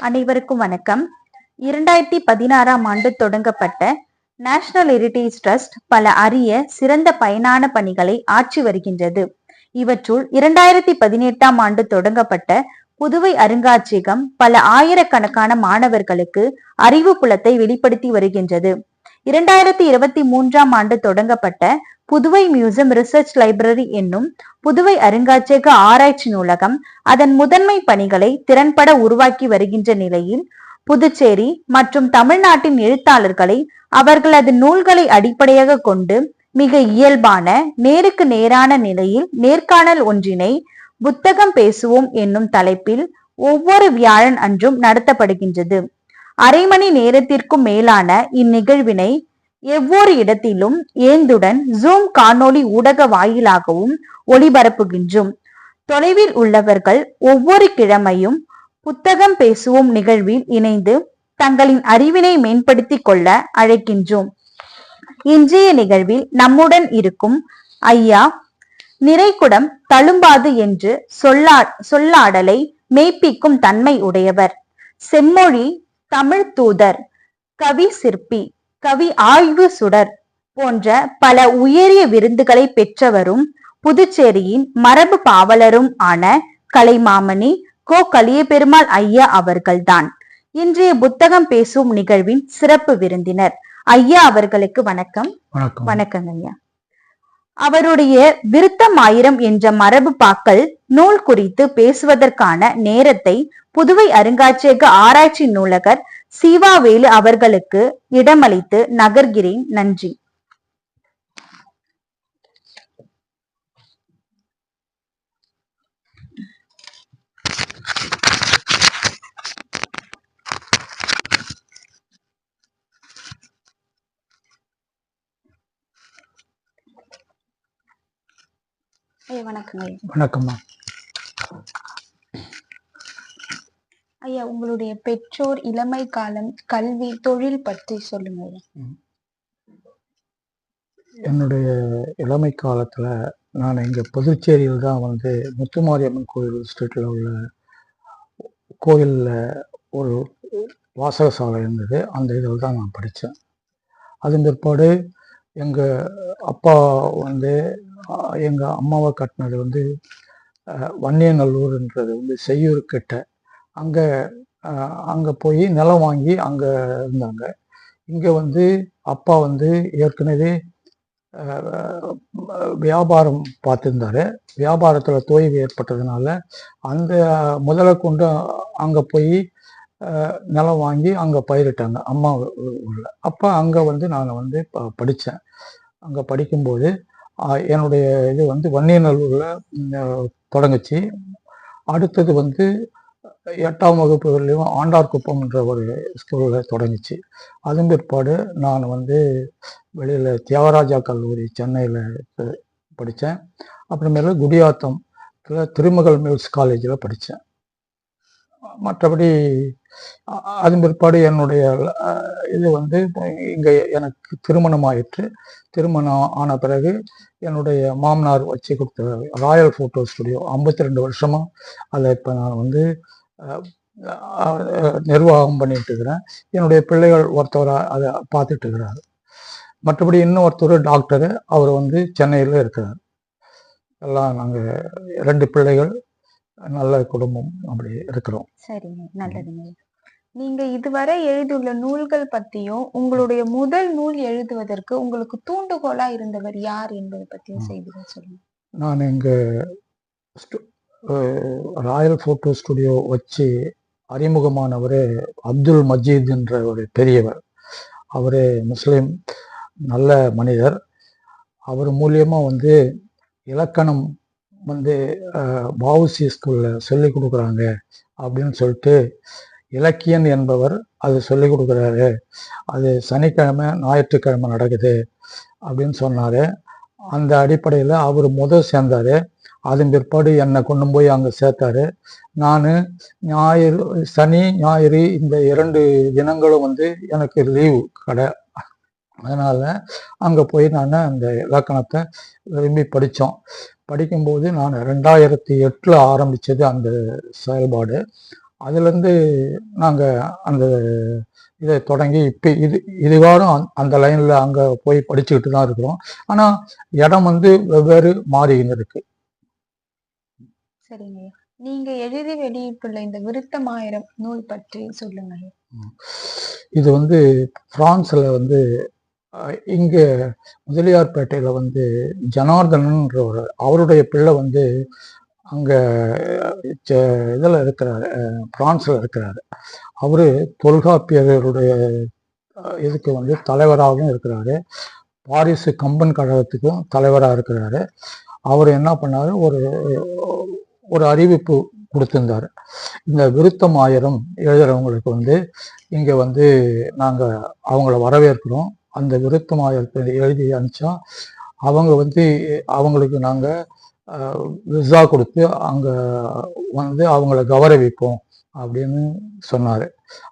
அனைவருக்கும் வணக்கம். இரண்டாயிரத்தி பதினாறாம் ஆண்டு தொடங்கப்பட்ட நேஷனல் ஹெரிடேஜ் ட்ரஸ்ட் பல அரிய சிறந்த பயனான பணிகளை ஆற்றி வருகின்றது. இவற்றுள் இரண்டாயிரத்தி பதினெட்டாம் ஆண்டு தொடங்கப்பட்ட புதுவை அருங்காட்சியகம் பல ஆயிரக்கணக்கான மாணவர்களுக்கு அறிவு புலத்தை வெளிப்படுத்தி வருகின்றது. இரண்டாயிரத்தி இருபத்தி மூன்றாம் ஆண்டு தொடங்கப்பட்ட புதுவை மியூசியம் ரிசர்ச் லைப்ரரி என்னும் புதுவை அருங்காட்சியக ஆராய்ச்சி நூலகம் அதன் முதன்மை பணிகளை திறன்பட உருவாக்கி வருகின்ற நிலையில் புதுச்சேரி மற்றும் தமிழ்நாட்டின் எழுத்தாளர்களை அவர்களது நூல்களை அடிப்படையாக கொண்டு மிக இயல்பான நேருக்கு நேரான நிலையில் நேர்காணல் ஒன்றினை புத்தகம் பேசுவோம் என்னும் தலைப்பில் ஒவ்வொரு வியாழன் அன்றும் நடத்தப்படுகின்றது. அரை மணி நேரத்திற்கும் மேலான இந்நிகழ்வினை எவ்வொரு இடத்திலும் ஏந்துடன் ஜூம் காணொளி ஊடக வாயிலாகவும் ஒளிபரப்புகின்றோம். தொலைவில் உள்ளவர்கள் ஒவ்வொரு கிழமையும் புத்தகம் பேசுவோம் நிகழ்வில் இணைந்து தங்களின் அறிவினை மேம்படுத்திக் கொள்ள அழைக்கின்றோம். இன்றைய நிகழ்வில் நம்முடன் இருக்கும் ஐயா நிறைகுடம் தழும்பாது என்று சொல்லா சொல்லாடலை மெய்ப்பிக்கும் தன்மை உடையவர். செம்மொழி தமிழ் தூதர் கவி சிற்பி கவி ஆய்வு சுடர் போன்ற பல உயரிய விருதுகளை பெற்றவரும் புதுச்சேரியின் மரபு பாவலரும் ஆன கலைமாமணி கோ கலியபெருமாள் ஐயா அவர்கள்தான். இன்றைய புத்தகம் பேசும் நிகழ்வின் சிறப்பு விருந்தினர் ஐயா அவர்களுக்கு வணக்கம். வணக்கம். ஐயா அவருடைய விருத்தம் ஆயிரம் என்ற மரபு பாக்கள் நூல் குறித்து பேசுவதற்கான நேரத்தை புதுவை அருங்காட்சியக ஆராய்ச்சி நூலகர் சீவாவேலு அவர்களுக்கு இடமளித்து நகர்கிறேன். நன்றி. ஐயா வணக்கங்க ஐயா வணக்கம்மா. ஐயா உங்களுடைய பெற்றோர் இளமை காலம் கல்வி தொழில் பற்றி சொல்லுங்க என்னுடைய இளமை காலத்தில் நான் இங்கே புதுச்சேரியில் தான் வந்து முத்துமாரியம்மன் கோயில் ஸ்ட்ரீட்டில் உள்ள கோயிலில் ஒரு வாசகசாலை இருந்தது. அந்த இதில் தான் நான் படித்தேன். அதன் பிற்பாடு எங்கள் அப்பா வந்து எங்கள் அம்மாவை கட்டினது வந்து வன்னியநல்லூர்ன்றது வந்து செய்யூர் கிட்ட. அங்கே அங்கே போய் நிலம் வாங்கி அங்கே இருந்தாங்க. இங்கே வந்து அப்பா வந்து ஏற்கனவே வியாபாரம் பார்த்துருந்தாரு. வியாபாரத்தில் தோய்வு ஏற்பட்டதுனால அந்த முதலை கொண்டு அங்கே போய் நிலம் வாங்கி அங்கே பயிரிட்டாங்க. அம்மா ஊரில். அப்போ அங்கே வந்து நான் வந்து ப படித்தேன் அங்கே படிக்கும்போது என்னுடைய இது வந்து வன்னியநல்லூரில் தொடங்குச்சு. அடுத்தது வந்து எட்டாம் வகுப்புகள்லையும் ஆண்டார்குப்பம்ன்ற ஒரு ஸ்கூலில் தொடங்குச்சு. அதன் பிற்பாடு நான் வந்து வெளியில் தியாகராஜா கல்லூரி சென்னையில் படித்தேன் அப்புறமேல குடியாத்தம் திருமகள் மில்ஸ் காலேஜில் படித்தேன் மற்றபடி அது அதன் பிற்பாடு என்னுடைய இது வந்து இங்கே எனக்கு திருமணம் ஆயிற்று திருமணம் ஆன பிறகு என்னுடைய மாமனார் வச்சு கொடுத்த ராயல் ஃபோட்டோ ஸ்டுடியோ ஐம்பத்தி ரெண்டு வருஷமாக அதை இப்போ நான் வந்து நிர்வாகம் பண்ணிட்டு இருக்கிறேன். என்னுடைய பிள்ளைகள் ஒருத்தவராக அதை பார்த்துட்டு இருக்கிறார். மற்றபடி இன்னொருத்தர் டாக்டரு அவர் வந்து சென்னையில் இருக்கிறார். எல்லாம் நாங்கள் ரெண்டு பிள்ளைகள் நல்ல குடும்பம் அப்படி இருக்கிறோம். சரிங்க. நல்லதுங்க. நீங்க இதுவரை எழுதியுள்ள நூல்கள் பத்தியும் உங்களுடைய முதல் நூல் எழுதுவதற்கு உங்களுக்கு தூண்டுகோலா இருந்தவர் யார் என்பதை பத்தியும். செய்திகள் சொல்லுங்க. நான் இங்கே ராயல் ஃபோட்டோ ஸ்டுடியோ வச்சு அறிமுகமானவர் அப்துல் மஜீத்ன்ற ஒரு பெரியவர். அவர் முஸ்லீம் நல்ல மனிதர். அவர் மூலியமாக வந்து இலக்கணம் வந்து பாவுசி ஸ்கூலில் சொல்லிக் கொடுக்குறாங்க அப்படின்னு சொல்லிட்டு இலக்கியன் என்பவர் அது சொல்லிக் கொடுக்குறாரு. அது சனிக்கிழமை ஞாயிற்றுக்கிழமை நடக்குது அப்படின்னு சொன்னார். அந்த அடிப்படையில் அவர் முதல் சேர்ந்தார். அதன் பிற்பாடு என்னை கொண்டு போய் அங்கே சேர்த்தாரு. நான் ஞாயிறு சனி ஞாயிறு இந்த இரண்டு தினங்களும் வந்து எனக்கு லீவு கடை. அதனால் அங்கே போய் நான் அந்த இலக்கணத்தை விரும்பி படித்தோம். படிக்கும்போது நான் ரெண்டாயிரத்தி எட்டில் ஆரம்பித்தது அந்த செயல்பாடு அதுலேருந்து நாங்கள் அந்த இதை தொடங்கி இப்போ இது இதுவாரும் அந்த- லைனில் அங்கே போய் படிச்சுக்கிட்டு தான் இருக்கிறோம் ஆனால் இடம் வந்து வெவ்வேறு மாறின்னு இருக்கு சரிங்க. நீங்க எழுதி வெளியிட்டுள்ள இந்த விருத்தமாயிரம் நூல் பற்றி சொல்லுங்க. இது வந்து பிரான்ஸில் வந்து இங்கே முதலியார்பேட்டையில் வந்து ஜனார்தனன்ற ஒரு அவருடைய பிள்ளை வந்து அங்கே இதில் இருக்கிறார் பிரான்ஸில் இருக்கிறார். அவர் தொல்காப்பியருடைய இதுக்கு வந்து தலைவராகவும் இருக்கிறாரு. பாரிசு கம்பன் கழகத்துக்கும் தலைவராக இருக்கிறாரு. அவர் என்ன பண்ணாரு? ஒரு ஒரு அறிவிப்பு கொடுத்திருந்தாரு. இந்த விருத்தம் ஆயிரம் எழுதுறவங்களுக்கு வந்து இங்கே வந்து நாங்கள் அவங்கள வரவேற்கிறோம். அந்த விருத்தம் எழுதி அனுப்பிச்சா அவங்க வந்து அவங்களுக்கு நாங்கள் விசா கொடுத்து அங்கே வந்து அவங்கள கௌரவிப்போம் அப்படின்னு சொன்னார்.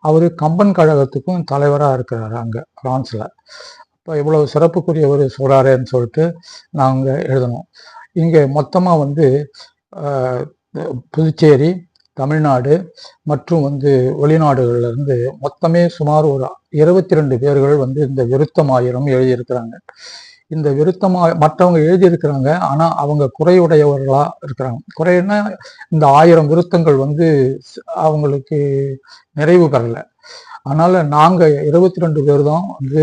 அவர் கம்பன் கழகத்துக்கும் தலைவராக இருக்கிறார் அங்கே ஃப்ரான்ஸில் இப்போ இவ்வளவு சிறப்புக்குரியவர் சொல்கிறாரேன்னு சொல்லிட்டு நாங்கள் எழுதணும். இங்கே மொத்தமாக வந்து புதுச்சேரி தமிழ்நாடு மற்றும் வந்து வெளிநாடுகள்லேருந்து மொத்தமே சுமார் ஒரு இருபத்தி ரெண்டு பேர்கள் வந்து இந்த விருத்தமாயிரம் எழுதியிருக்கிறாங்க. இந்த விருத்தமா மற்றவங்க எழுதியிருக்கிறாங்க ஆனால் அவங்க குறையுடையவர்களாக இருக்கிறாங்க. குறைன்னா இந்த ஆயிரம் விருத்தங்கள் வந்து அவங்களுக்கு நிறைவு பெறலை. அதனால் நாங்கள் இருபத்தி ரெண்டு பேர் தான் வந்து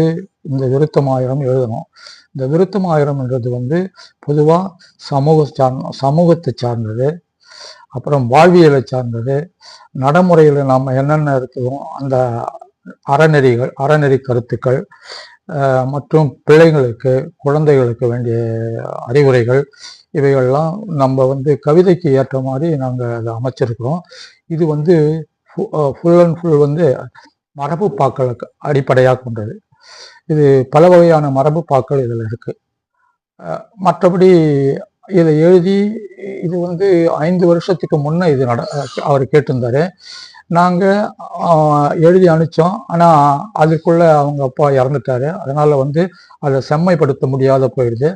இந்த விருத்தம் ஆயிரம் எழுதணும். இந்த விருத்தமாயிரம்ன்றது வந்து பொதுவாக சமூக சார் சமூகத்தை சார்ந்தது. அப்புறம் வாழ்வியலை சார்ந்தது நடைமுறையில் நாம் என்னென்ன இருக்குதோ அந்த அறநெறிகள் அறநெறி கருத்துக்கள் மற்றும் பிள்ளைங்களுக்கு குழந்தைகளுக்கு வேண்டிய அறிவுரைகள் இவைகள்லாம் நம்ம வந்து கவிதைக்கு ஏற்ற மாதிரி நாங்கள் அதை அமைச்சிருக்கிறோம். இது வந்து ஃபுல் அண்ட் ஃபுல் வந்து மரபு பாக்களுக்கு அடிப்படையாக கொண்டது. இது பல வகையான மரபு பாக்கள் இதில் இருக்குது மற்றபடி இதை எழுதி இது வந்து ஐந்து வருஷத்துக்கு முன்ன இது நட அவர் கேட்டிருந்தாரு. நாங்கள் எழுதி அனுப்பிச்சோம். ஆனால் அதுக்குள்ள அவங்க அப்பா இறந்துட்டாரு. அதனால வந்து அதை செம்மைப்படுத்த முடியாத போயிடுது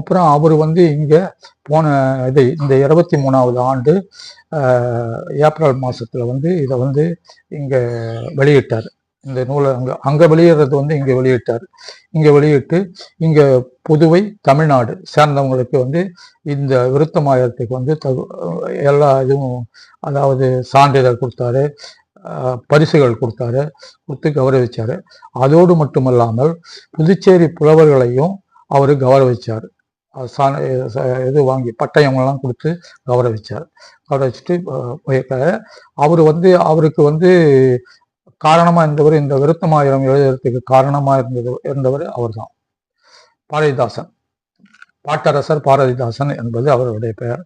அப்புறம் அவர் வந்து இங்கே போன இது இந்த இருபத்தி மூணாவது ஆண்டு ஏப்ரல் மாதத்தில் வந்து இதை வந்து இங்கே வெளியிட்டார். இந்த நூலை அங்கே அங்கே வெளியிடுறது வந்து இங்கே வெளியிட்டார். இங்கே வெளியிட்டு இங்கே புதுவை தமிழ்நாடு சேர்ந்தவங்களுக்கு வந்து இந்த விருத்தமாயத்துக்கு வந்து தகு எல்லா இதுவும் அதாவது சான்றிதழ் கொடுத்தாரு பரிசுகள் கொடுத்தாரு கொடுத்து கௌரவிச்சாரு. அதோடு மட்டுமல்லாமல் புதுச்சேரி புலவர்களையும் அவர் கௌரவிச்சார். சா- இது வாங்கி பட்டயங்கள்லாம் கொடுத்து கௌரவிச்சார். கௌரவிச்சுட்டு போயிருக்காரு. அவர் வந்து அவருக்கு வந்து காரணமா இருந்தவர் இந்த விருத்தமாயிரம் எழுதுறதுக்கு காரணமா இருந்தது இருந்தவர் அவர்தான். பாரதிதாசன். பாட்டரசர் பாரதிதாசன் என்பது அவருடைய பெயர்.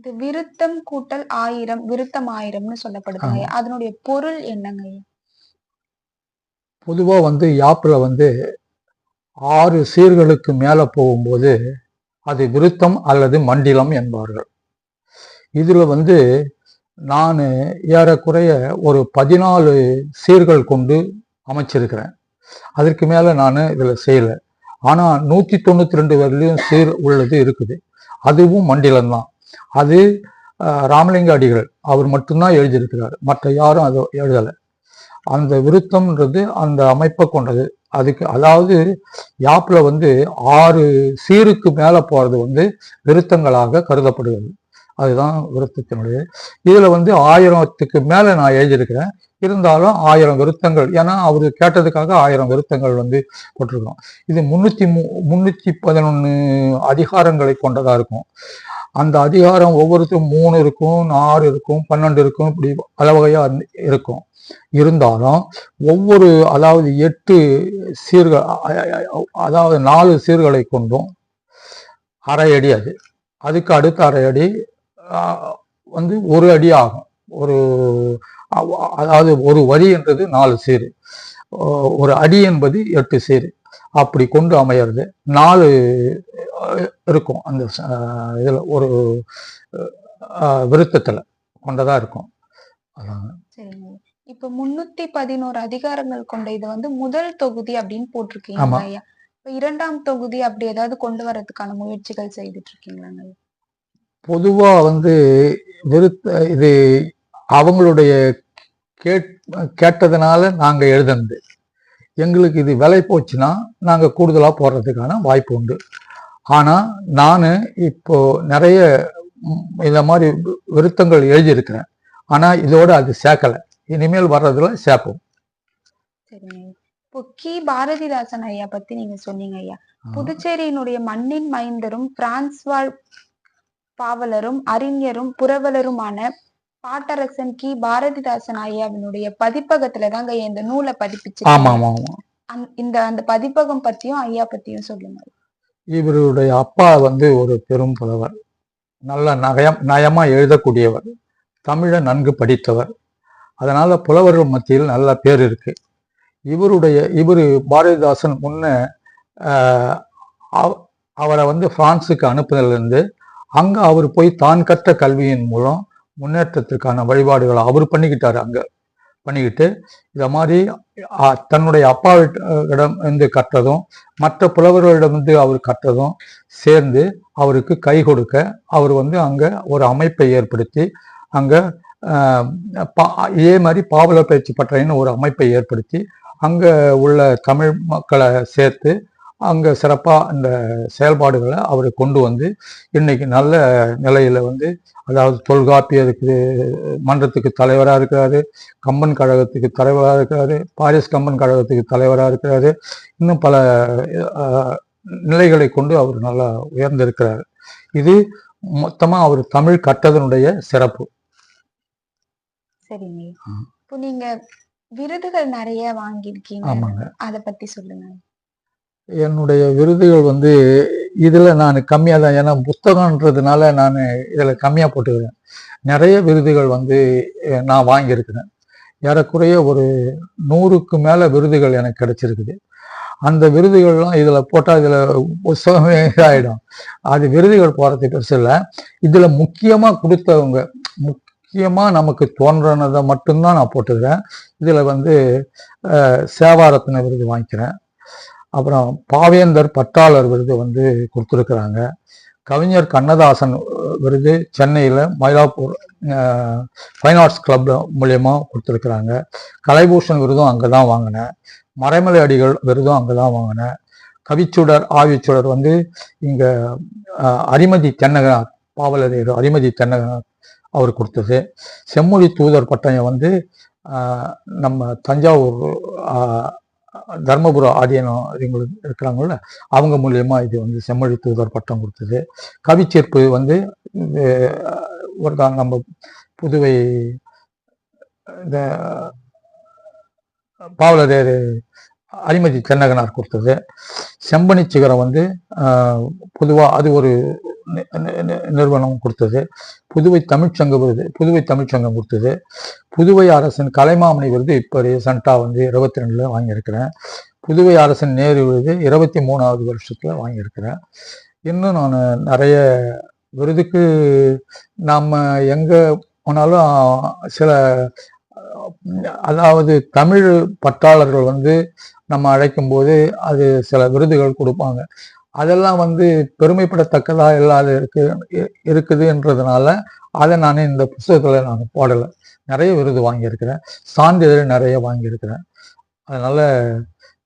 இது விருத்தம் கூட்டல் ஆயிரம் விருத்தம் ஆயிரம்னு சொல்லப்படுதுங்க. ஐயா. அதனுடைய பொருள் என்னங்க? ஐயா? பொதுவா வந்து யாப்பில் வந்து ஆறு சீர்களுக்கு மேல போகும்போது அது விருத்தம் அல்லது மண்டிலம் என்பார்கள். இதுல வந்து நான் ஏறக்குறைய ஒரு பதினாலு சீர்கள் கொண்டு அமைச்சிருக்கிறேன். அதற்கு மேலே நான் இதில் செய்யல. ஆனால் நூற்றி தொண்ணூற்றி ரெண்டு வரலையும் சீர் உள்ளது இருக்குது. அதுவும் மண்டிலம் தான். அது ராமலிங்க அடிகள் அவர் மட்டும்தான் எழுதியிருக்கிறார். மற்ற யாரும் அதை எழுதலை. அந்த விருத்தம்ன்றது அந்த அமைப்பை கொண்டது. அதுக்கு அதாவது யாப்பில் வந்து ஆறு சீருக்கு மேலே போகிறது வந்து விருத்தங்களாக கருதப்படுகிறது. அதுதான் விருத்தத்தினுடைய இதில் வந்து ஆயிரத்துக்கு மேலே நான் எழுதியிருக்கிறேன். இருந்தாலும் ஆயிரம் விருத்தங்கள் ஏன்னா அவர் கேட்டதுக்காக ஆயிரம் விருத்தங்கள் வந்து போட்டிருக்கோம் இது முந்நூற்றி மு முந்நூற்றி பதினொன்று அதிகாரங்களை கொண்டதாக இருக்கும். அந்த அதிகாரம் ஒவ்வொருத்தரும் மூணு இருக்கும் ஆறு இருக்கும் பன்னெண்டு இருக்கும் இப்படி பல வகையாக இருக்கும். இருந்தாலும் ஒவ்வொரு அதாவது எட்டு சீர்கள் அதாவது நாலு சீர்களை கொண்டும் அரை அடி அது. அதுக்கு அடுத்த அரை அடி வந்து ஒரு அடி ஆகும். ஒரு அதாவது ஒரு வரி என்றது நாலு சீர். ஒரு அடி என்பது எட்டு சீர். அப்படி கொண்டு அமையிறது நாலு இருக்கும். அந்த இதுல ஒரு விருத்தத்துல கொண்டதா இருக்கும். இப்ப முன்னூத்தி பதினோரு அதிகாரங்கள் கொண்ட இது வந்து முதல் தொகுதி அப்படின்னு போட்டிருக்கீங்க. ஐயா இப்ப இரண்டாம் தொகுதி அப்படி ஏதாவது கொண்டு வரதுக்கான முயற்சிகள் செய்துட்டு இருக்கீங்களாங்க? ஐயா? பொதுவா வந்து விருத்த இது அவங்களுடைய கேட் கேட்டதுனால நாங்க எழுதுனது. எங்களுக்கு இது விலை போச்சுன்னா நாங்க கூடுதலா போடுறதுக்கான வாய்ப்பு உண்டு. ஆனா நான் இப்போ நிறைய இந்த மாதிரி விருத்தங்கள் எழுதியிருக்கிறேன். ஆனா இதோட அது சேர்க்கல. இனிமேல் வர்றதுல சேர்ப்போம். இப்போ கி. பாரதிதாசன் ஐயா பத்தி நீங்க சொன்னீங்க ஐயா. புதுச்சேரியினுடைய மண்ணின் மைந்தரும் பிரான்ஸ் வாழ் பாவலரும் அறிஞரும் புரவலருமான பாட்டரசன் கி. பாரதிதாசன் ஐயாவினுடைய பதிப்பகத்துல தாங்க இந்த நூலை பதிப்பிச்சு இந்த அந்த பதிப்பகம் பத்தியும் ஐயா பத்தியும் சொல்லுங்க. இவருடைய அப்பா வந்து ஒரு பெரும் புலவர். நல்ல நயம் நயமா எழுதக்கூடியவர். தமிழை நன்கு படித்தவர். அதனால புலவர்கள் மத்தியில் நல்ல பேர் இருக்கு. இவருடைய இவரு பாரதிதாசன் முன்ன அவரை வந்து பிரான்சுக்கு அனுப்புனதுலேருந்து அங்க அவர் போய் தான் கற்ற கல்வியின் மூலம் முன்னேற்றத்திற்கான வழிபாடுகளை அவர் பண்ணிக்கிட்டாரு அங்க. பண்ணிக்கிட்டு இத மாதிரி தன்னுடைய அப்பாவிடம் இருந்து கற்றதும் மற்ற புலவர்களிடமிருந்து அவர் கற்றதும் சேர்ந்து அவருக்கு கை கொடுக்க அவர் வந்து அங்க ஒரு அமைப்பை ஏற்படுத்தி அங்க பா- இதே மாதிரி பாவல பயிற்சி பட்டறைன்னு ஒரு அமைப்பை ஏற்படுத்தி அங்க உள்ள தமிழ் மக்களை சேர்த்து அங்க சிறப்பா அந்த செயல்பாடுகளை அவர் கொண்டு வந்து இன்னைக்கு நல்ல நிலையில வந்து அதாவது தொல்காப்பியத்துக்கு மன்றத்துக்கு தலைவரா இருக்கிறாரு கம்பன் கழகத்துக்கு தலைவரா இருக்கிறாரு பாரிஸ் கம்பன் கழகத்துக்கு தலைவரா இருக்கிறாரு இன்னும் பல நிலைகளை கொண்டு அவர் நல்லா உயர்ந்திருக்கிறார். இது மொத்தமா அவர் தமிழ் கற்றதனுடைய சிறப்பு. சரிங்க. இப்போ நீங்க விருதுகள் நிறைய வாங்கியிருக்கீங்க. ஆமாங்க. அத பத்தி சொல்லுங்க. என்னுடைய விருதுகள் வந்து இதில் நான் கம்மியாக தான் ஏன்னா புத்தகம்ன்றதுனால நான் இதில் கம்மியாக போட்டுக்கிறேன். நிறைய விருதுகள் வந்து நான் வாங்கியிருக்கிறேன். ஏறக்குறைய ஒரு நூறுக்கு மேலே விருதுகள் எனக்கு கிடைச்சிருக்குது. அந்த விருதுகள்லாம் இதில் போட்டால் இதில் புத்தகமே ஆகிடும் அது விருதுகள் போகிறது பெருசு இல்லை. இதில் முக்கியமாக கொடுத்தவங்க முக்கியமாக நமக்கு தோன்றனதை மட்டும்தான் நான் போட்டுக்கிறேன். இதில் வந்து சேவாரத்தின சேவாரத்ன விருது வாங்கிக்கிறேன். அப்புறம் பாவேந்தர் பட்டாளர் விருது வந்து கொடுத்துருக்குறாங்க. கவிஞர் கண்ணதாசன் விருது சென்னையில் மயிலாப்பூர் ஃபைன் ஆர்ட்ஸ் கிளப் மூலயமா கொடுத்துருக்குறாங்க. கலைபூஷன் விருதும் அங்கே தான் வாங்கினேன் மறைமலை அடிகள் விருதும் அங்கே தான் வாங்கினேன் கவிச்சுடர் ஆவிச்சுடர் வந்து இங்கே அரிமதி தென்னக பாவலர் அரிமதி தென்னகனார் அவர் கொடுத்தது. செம்மொழி தூதர் பட்டயம் வந்து நம்ம தஞ்சாவூர் தர்மபுர ஆதீனம் இவங்களுக்கு இருக்கிறாங்கல்ல அவங்க மூலியமா இது வந்து செம்மொழி தூதர் பட்டம் கொடுத்தது. கவிச்சேர்ப்பு வந்து ஒரு தான் நம்ம புதுவை இந்த பாவலரேறு அரிமதி தென்னகனார் கொடுத்தது. செம்பனி சிகரம் வந்து பொதுவாக அது ஒரு நிறுவனம் கொடுத்தது. புதுவை தமிழ்ச்சங்க விருது புதுவை தமிழ்ச்சங்கம் கொடுத்தது. புதுவை அரசின் கலைமாமணி விருது இப்போ ரீசண்டாக வந்து இருபத்தி ரெண்டில் வாங்கியிருக்கிறேன். புதுவை அரசின் நேரு விருது இருபத்தி மூணாவது வருஷத்தில் வாங்கியிருக்கிறேன். இன்னும் நான் நிறைய விருதுக்கு நம்ம எங்கே போனாலும் சில அதாவது தமிழ் பற்றாளர்கள் வந்து நம்ம அழைக்கும் போது அது சில விருதுகள் கொடுப்பாங்க. அதெல்லாம் வந்து பெருமைப்படத்தக்கதா இல்லாத இருக்கு இருக்குதுன்றதுனால அதை நான் இந்த புஸ்தகத்துல நான் போடலை. நிறைய விருது வாங்கியிருக்கிறேன். சான்றிதழ் நிறைய வாங்கியிருக்கிறேன். அதனால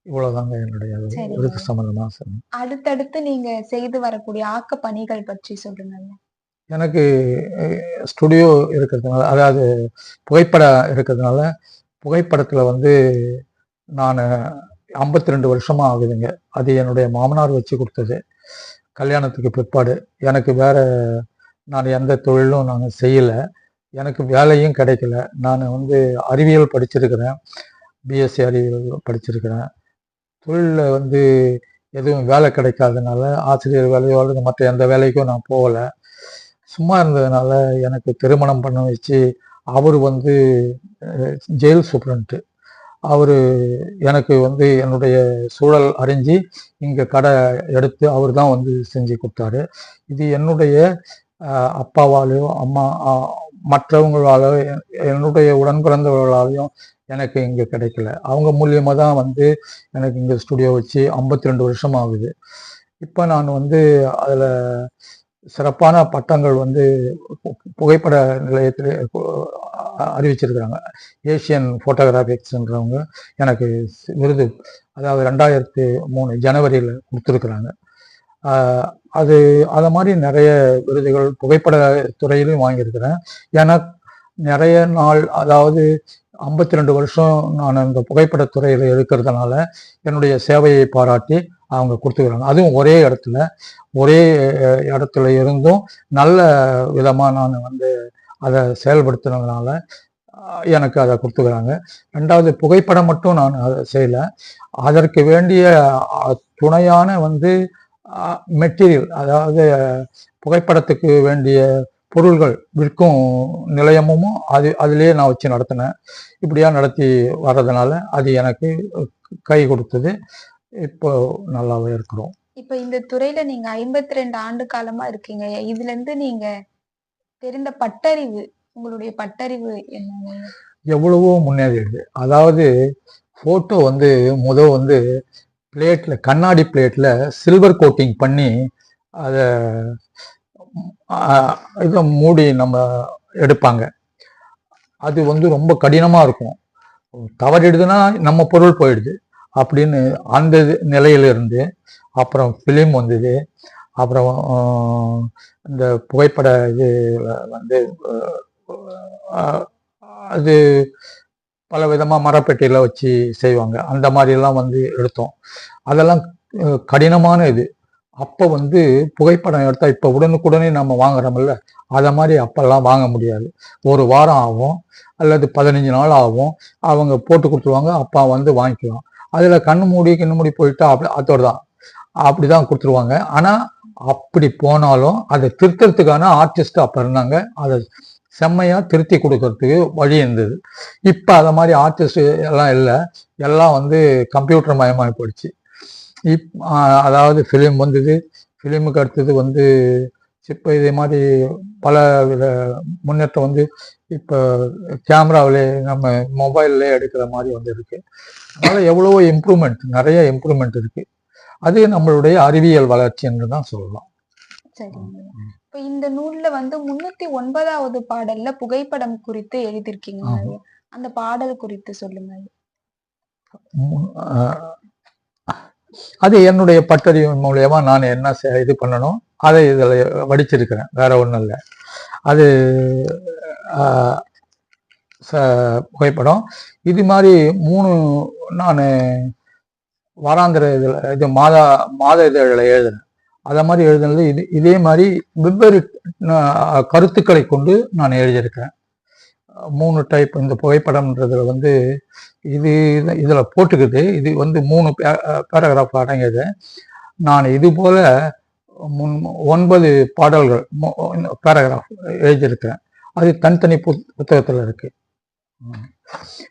இவ்வளவுதாங்க என்னுடைய. விருது சம்பந்தமா சொன்னேன். அடுத்தடுத்து நீங்க செய்து வரக்கூடிய ஆக்க பணிகள் பற்றி சொல்லுங்க எனக்கு ஸ்டுடியோ இருக்கிறதுனால அதாவது புகைப்படம் இருக்கிறதுனால புகைப்படத்துல வந்து நான் ஐம்பத்தி ரெண்டு வருஷமாக ஆகுதுங்க. அது என்னுடைய மாமனார் வச்சு கொடுத்தது. கல்யாணத்துக்கு பிற்பாடு. எனக்கு வேறு நான் எந்த தொழிலும் நான் செய்யலை. எனக்கு வேலையும் கிடைக்கல. நான் வந்து அறிவியல் படிச்சிருக்கிறேன். பிஎஸ்சி அறிவியல் படிச்சிருக்கிறேன். தொழிலில் வந்து எதுவும் வேலை கிடைக்காதனால ஆசிரியர் வேலையோ அல்லது மற்ற எந்த வேலைக்கும் நான் போகலை. சும்மா இருந்ததுனால எனக்கு திருமணம் பண்ண வச்சு அவர் வந்து ஜெயில் சூப்ரண்ட்டு அவர் எனக்கு வந்து என்னுடைய சூழல் அறிஞ்சு இங்கே கடை எடுத்து அவர் தான் வந்து செஞ்சு கொடுத்தாரு. இது என்னுடைய அப்பாவாலையோ அப்பாவாலேயோ அம்மா மற்றவங்களாலோ என்னுடைய உடன் பிறந்தவர்களாலையும் எனக்கு இங்கே கிடைக்கல. அவங்க மூலியமாக தான் வந்து எனக்கு இங்கே ஸ்டுடியோ வச்சு ஐம்பத்தி ரெண்டு வருஷம் ஆகுது. இப்போ நான் வந்து அதில் சிறப்பான பட்டங்கள் வந்து பு- புகைப்பட நிலையத்தில் அறிவிச்சிருக்கிறாங்க. ஏஷியன் ஃபோட்டோகிராஃபிக்ஸ்ன்றவங்க எனக்கு விருது. அதாவது ரெண்டாயிரத்தி மூணு ஜனவரியில் கொடுத்துருக்குறாங்க. அது அதை மாதிரி நிறைய விருதுகள் புகைப்பட துறையிலும் வாங்கியிருக்கிறேன். ஏன்னா நிறைய நாள் அதாவது ஐம்பத்தி ரெண்டு வருஷம் நான் இந்த புகைப்பட துறையில் இருக்கிறதுனால என்னுடைய சேவையை பாராட்டி அவங்க கொடுத்துக்கிறாங்க. அதுவும் ஒரே இடத்துல ஒரே இடத்துல இருந்தும் நல்ல விதமாக நான் வந்து அதை செயல்படுத்தினதுனால எனக்கு அதை கொடுத்துக்கிறாங்க. ரெண்டாவது புகைப்படம் மட்டும் நான் அதை செய்யலை. அதற்கு வேண்டிய துணையான வந்து மெட்டீரியல் அதாவது புகைப்படத்துக்கு வேண்டிய பொருள்கள் விற்கும் நிலையமும் அது அதுலேயே நான் வச்சு நடத்தினேன். இப்படியாக நடத்தி வர்றதுனால அது எனக்கு கை கொடுத்தது. இப்போ நல்லாவே இருக்கிறோம். இப்ப இந்த துறையில நீங்க ஐம்பத்தி ரெண்டு ஆண்டு காலமா இருக்கீங்க. இதுல இருந்து நீங்க தெரிந்த பட்டறிவு உங்களுடைய பட்டறிவு என்னங்க? எவ்வளவோ முன்னேறிடுது அதாவது ஃபோட்டோ வந்து முத வந்து பிளேட்ல கண்ணாடி பிளேட்ல சில்வர் கோட்டிங் பண்ணி அதை இதை மூடி நம்ம எடுப்பாங்க. அது வந்து ரொம்ப கடினமா இருக்கும். தவறிடுதுன்னா நம்ம பொருள் போயிடுது. அப்படின்னு அந்த இது அப்புறம் ஃபிலிம் வந்தது. அப்புறம் இந்த புகைப்பட இது வந்து அது பல விதமாக மரப்பெட்டியில் வச்சு செய்வாங்க. அந்த மாதிரிலாம் வந்து எடுத்தோம். அதெல்லாம் கடினமான இது. அப்போ வந்து புகைப்படம் எடுத்தால் இப்போ உடனுக்குடனே நம்ம வாங்குறோம்ல அதை மாதிரி அப்போல்லாம் வாங்க முடியாது. ஒரு வாரம் ஆகும் அல்லது பதினஞ்சு நாள் ஆகும். அவங்க போட்டு கொடுத்துருவாங்க அப்பா வந்து வாங்கிக்கலாம். அதுல கண்ணு மூடி கண்ணு மூடி போயிட்டா அப்படி அதோட தான் அப்படிதான் கொடுத்துருவாங்க. ஆனா அப்படி போனாலும் அதை திருத்தறதுக்கான ஆர்டிஸ்ட் அப்போ இருந்தாங்க. அதை செம்மையாக திருத்தி கொடுக்கறதுக்கு வழி இருந்தது. இப்போ அதை மாதிரி ஆர்டிஸ்ட் எல்லாம் இல்லை. எல்லாம் வந்து கம்ப்யூட்டர் மயமாகி போயிடுச்சு. இப் அதாவது ஃபிலிம் வந்தது. ஃபிலிமுக்கு அடுத்தது வந்து இப்போ இதே மாதிரி பல வித முன்னேற்றம் வந்து இப்போ கேமராவிலே நம்ம மொபைல்லே எடுக்கிற மாதிரி வந்து இருக்கு அதனால எவ்வளவோ இம்ப்ரூவ்மெண்ட் நிறைய இம்ப்ரூவ்மெண்ட் இருக்கு. அது நம்மளுடைய அறிவியல் வளர்ச்சி என்று தான் சொல்லலாம். இப்ப இந்த நூல்ல வந்து முன்னூத்தி ஒன்பதாவது பாடல்ல புகைப்படம் குறித்து எழுதியிருக்கீங்க. அந்த பாடல் குறித்து சொல்லுங்க. அது என்னுடைய பட்டறிவு மூலியமா நான் என்ன இது பண்ணணும்? அதை இதில் வடிச்சிருக்கிறேன். வேற ஒன்றும் இல்லை. அது ச- புகைப்படம். இது மாதிரி மூணு நான் வாராந்திர இதில் இது மாதா மாத இதழில் எழுதுனேன். அதை மாதிரி எழுதுனது இது இதே மாதிரி வெவ்வேறு கருத்துக்களை கொண்டு நான் எழுதியிருக்கிறேன். மூணு டைப் இந்த புகைப்படம்ன்றதுல வந்து இது இதில் போட்டுக்குது. இது வந்து மூணு பேராகிராஃப் அடங்கியது. நான் இது போல் ஒன்பது பாடல்கள் பேராகிராஃப் எழுதியிருக்கிறேன். அது தனித்தனி புத் புத்தகத்தில் இருக்கு.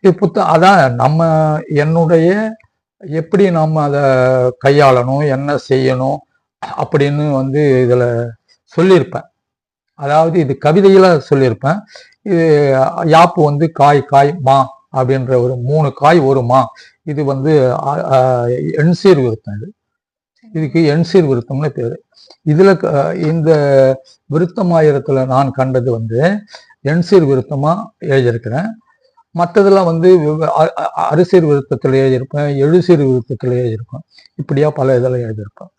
இது புத்த அதான் நம்ம என்னுடைய எப்படி நம்ம அதை கையாளணும் என்ன செய்யணும் அப்படின்னு வந்து இதில் சொல்லியிருப்பேன். அதாவது இது கவிதையில் சொல்லியிருப்பேன். இது யாப்பு வந்து காய் காய் மா அப்படின்ற ஒரு மூணு காய் ஒரு மா. இது வந்து எண்சீர் விருத்தம் இது. இதுக்கு எண்சீர் விருத்தம்னு பேர். இதுல இந்த விருத்தமாயிரத்துல நான் கண்டது வந்து எண்சீர் விருத்தமா எழுதியிருக்கிறேன். மற்றதெல்லாம் வந்து அரிசீர் விருத்தத்துல எழுதியிருப்பேன் எழுசீர் விருத்தத்துல எழுதியிருப்பேன். இப்படியா பல இதில் எழுதியிருப்பேன்.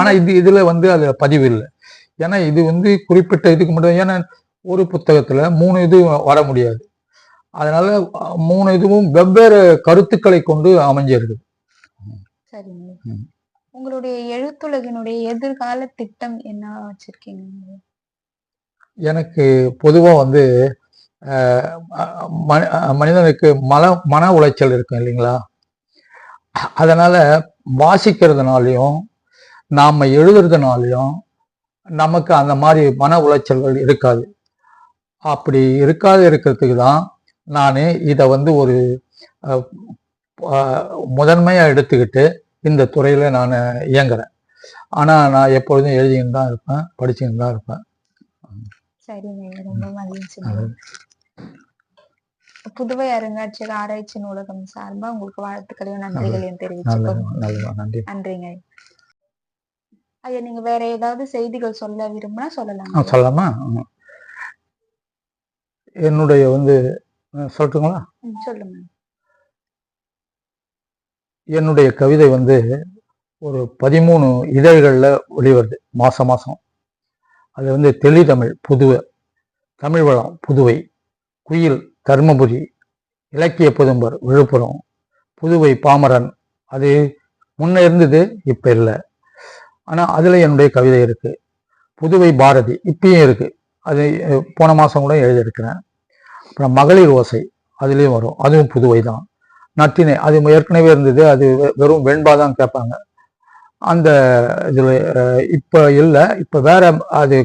ஆனா இது இதுல வந்து அது பதிவு இல்லை. ஏன்னா இது வந்து குறிப்பிட்ட இதுக்கு மட்டும் ஏன்னா ஒரு புத்தகத்துல மூணு இது வர முடியாது. அதனால மூணு இதுவும் வெவ்வேறு கருத்துக்களை கொண்டு அமைஞ்சிருக்கு சரிங்க. ம். உங்களுடைய எழுத்துலகினுடைய எதிர்கால திட்டம் என்ன வச்சிருக்கீங்க? எனக்கு பொதுவா வந்து மனிதனுக்கு மன மன உளைச்சல் இருக்கும் இல்லைங்களா? அதனால வாசிக்கிறதுனாலையும் நாம எழுதுறதுனாலையும் நமக்கு அந்த மாதிரி மன உளைச்சல்கள் இருக்காது. அப்படி இருக்காது இருக்கிறதுக்கு தான் நான் இதை வந்து ஒரு முதன்மையாக எடுத்துக்கிட்டு இந்த துறையில நான் இயங்குறேன். ஆனா நான் எப்பொழுதும் எழுதிக்கிட்டு தான் இருப்பேன் படிச்சுக்கிட்டு தான் இருப்பேன். புதுவை அருங்காட்சியக ஆராய்ச்சி நூலகம் சார்பா உங்களுக்கு வாழ்த்துக்களையும். நன்றிகளையும் தெரிவிச்சுக்கோங்க. நன்றி. நன்றிங்க ஐயா. நீங்க வேற ஏதாவது செய்திகள் சொல்ல விரும்பினா சொல்லலாம்? சொல்லலாமா. என்னுடைய வந்து சொல்லட்டுங்களா? சொல்லுங்க. என்னுடைய கவிதை வந்து ஒரு பதிமூணு இதழ்களில் வெளிவருது மாதம் மாதம் அது வந்து தெளிதமிழ் புதுவை. தமிழ் வளம் புதுவை. குயில் தர்மபுரி. இலக்கிய புதும்பர் விழுப்புரம். புதுவை பாமரன். அது முன்ன இருந்தது இப்போ இல்லை. ஆனால் அதில் என்னுடைய கவிதை இருக்குது புதுவை பாரதி இப்பயும் இருக்குது அது போன மாதம் கூட எழுதியிருக்கிறேன். அப்புறம் மகளிர் ஓசை அதுலேயும் வரும். அதுவும் புதுவை தான் நத்தினை அது ஏற்கனவே இருந்தது அது வெ- வெறும் வெண்பா தான் கேட்பாங்க. அந்த இதில் இப்போ இல்லை இப்போ வேற அது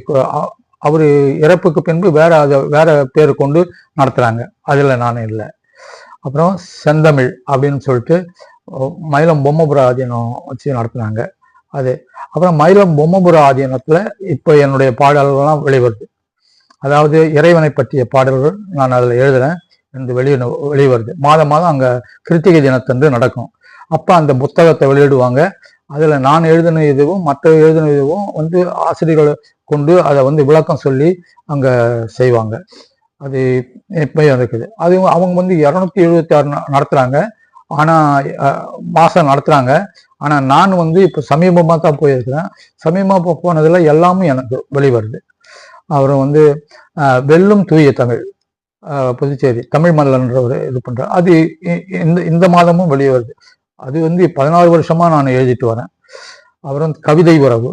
அவர் இறப்புக்கு பின்பு வேற அதை வேற பேர் கொண்டு நடத்துகிறாங்க அதில் நான் இல்லை. அப்புறம் செந்தமிழ் அப்படின்னு சொல்லிட்டு மயிலம் பொம்மபுர ஆதீனம் வச்சு நடத்துனாங்க. அது அப்புறம் மயிலம் பொம்மபுர ஆதீனத்தில் இப்போ என்னுடைய பாடல்கள்லாம் வெளிவருது. அதாவது இறைவனை பற்றிய பாடல்கள் நான் அதில் எழுதுகிறேன் இருந்து வெளியே வெளியே வெளிவருது. மாதம் மாதம் அங்கே கிருத்திகை தினத்தன்று நடக்கும். அப்போ அந்த புத்தகத்தை வெளியிடுவாங்க. அதில் நான் எழுதின இதுவும் மற்ற எழுதின இதுவும் வந்து ஆசிரியர்களை கொண்டு அதை வந்து விளக்கம் சொல்லி அங்கே செய்வாங்க. அது எப்பயும் இருக்குது அது அவங்க வந்து இரநூத்தி எழுபத்தி ஆறு நடத்துகிறாங்க ஆனால் மாதம் நடத்துகிறாங்க ஆனால் நான் வந்து இப்போ சமீபமாக தான் போயிருக்கிறேன். சமீபமாக போனதில் எல்லாமே எனக்கு வெளிவருது. அப்புறம் வந்து வெல்லும் தூய தமிழ். புதுச்சேரி தமிழ் மல்லன்ற ஒரு இது பண்ணுறேன் அது இ- இந்த இந்த மாதமும் வெளியே வருது. அது வந்து பதினாறு வருஷமா நான் எழுதிட்டு வரேன். அப்புறம் கவிதை உறவு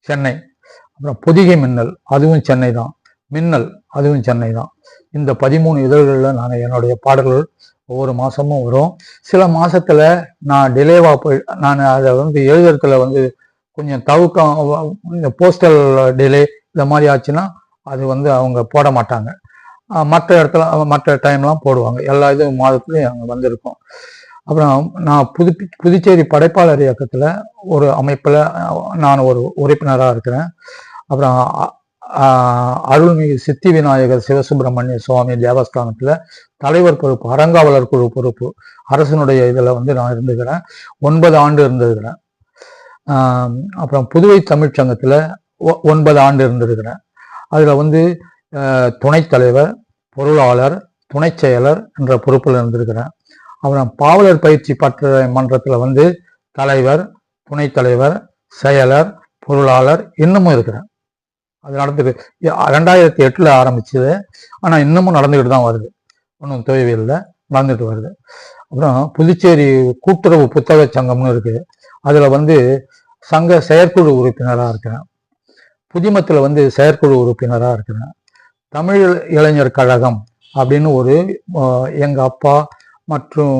சென்னை. அப்புறம் பொதிகை மின்னல் அதுவும் சென்னை தான். மின்னல் அதுவும் சென்னை தான். இந்த பதிமூணு இதழ்களில் நான் என்னுடைய பாடல்கள் ஒவ்வொரு மாதமும் வரும். சில மாதத்தில் நான் டிலேவாக போய் நான் அதை வந்து எழுதுறதுல வந்து கொஞ்சம் தவுக்கம் இந்த போஸ்டல் டிலே இந்த மாதிரி ஆச்சுன்னா அது வந்து அவங்க போட மாட்டாங்க. மற்ற இடத்துல மற்ற டைம்லாம் போடுவாங்க. எல்லா இதுவும் மாதத்துலையும் அங்கே வந்திருக்கும். அப்புறம் நான் புதுப்பி புதுச்சேரி படைப்பாளர் இயக்கத்தில் ஒரு அமைப்பில் நான் ஒரு உறுப்பினராக இருக்கிறேன். அப்புறம் அருள்மிகு சித்தி விநாயகர் சிவசுப்பிரமணிய சுவாமி தேவஸ்தானத்தில் தலைவர் பொறுப்பு அறங்காவலர் குழு பொறுப்பு அரசனுடைய இதில் வந்து நான் இருந்துக்கிறேன். ஒன்பது ஆண்டு இருந்திருக்கிறேன். அப்புறம் புதுவை தமிழ்ச் சங்கத்தில் ஒ- ஒன்பது ஆண்டு இருந்திருக்கிறேன். அதில் வந்து துணைத் தலைவர் பொருளாளர் துணைச் செயலர் என்ற பொறுப்பில் இருந்திருக்கிறேன் அப்புறம் பாவலர் பயிற்சி பற்ற மன்றத்தில் வந்து தலைவர் துணைத் தலைவர் செயலர் பொருளாளர் இன்னமும் இருக்கிறேன் அது நடந்துட்டு ரெண்டாயிரத்தி எட்டில் ஆரம்பிச்சது. ஆனால் இன்னமும் நடந்துக்கிட்டு தான் வருது. ஒன்றும் தொய்வு இல்லை நடந்துட்டு வருது. அப்புறம் புதுச்சேரி கூட்டுறவு புத்தக சங்கம்னு இருக்குது அதில் வந்து சங்க செயற்குழு உறுப்பினராக இருக்கிறேன் புதிமத்தில் வந்து செயற்குழு உறுப்பினராக இருக்கிறேன் தமிழ் இளைஞர் கழகம் அப்படின்னு ஒரு எங்கள் அப்பா மற்றும்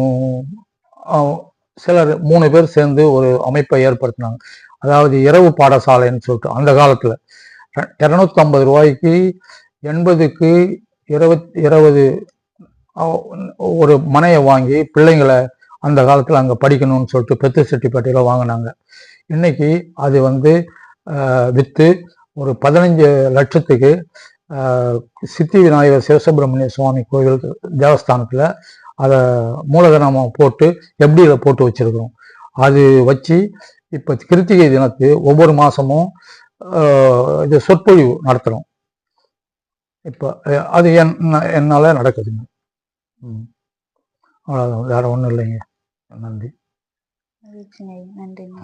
சிலர் மூணு பேர் சேர்ந்து ஒரு அமைப்பை ஏற்படுத்தினாங்க. அதாவது இரவு பாடசாலைன்னு சொல்லிட்டு அந்த காலத்தில். இரநூத்தம்பது ரூபாய்க்கு எண்பதுக்கு இருபத் இருபது ஒரு மனையை வாங்கி பிள்ளைங்களை அந்த காலத்தில் அங்கே படிக்கணும்னு சொல்லிட்டு பெத்து செட்டிப்பட்டியில் வாங்கினாங்க. இன்னைக்கு அது வந்து விற்று ஒரு பதினஞ்சு லட்சத்துக்கு சித்தி விநாயகர் சிவசுப்பிரமணிய சுவாமி கோயில் தேவஸ்தானத்தில் அதை மூலதனமாக போட்டு எப்படியில் போட்டு வச்சுருக்கிறோம்? அது வச்சு இப்போ கிருத்திகை தினத்து ஒவ்வொரு மாதமும் இது சொற்பொழிவு நடத்துகிறோம் இப்போ அது என் என்னால் நடக்குதுங்க ம். அவ்வளோதான் வேறு ஒன்றும் இல்லைங்க. நன்றி. நன்றி நன்றிங்க.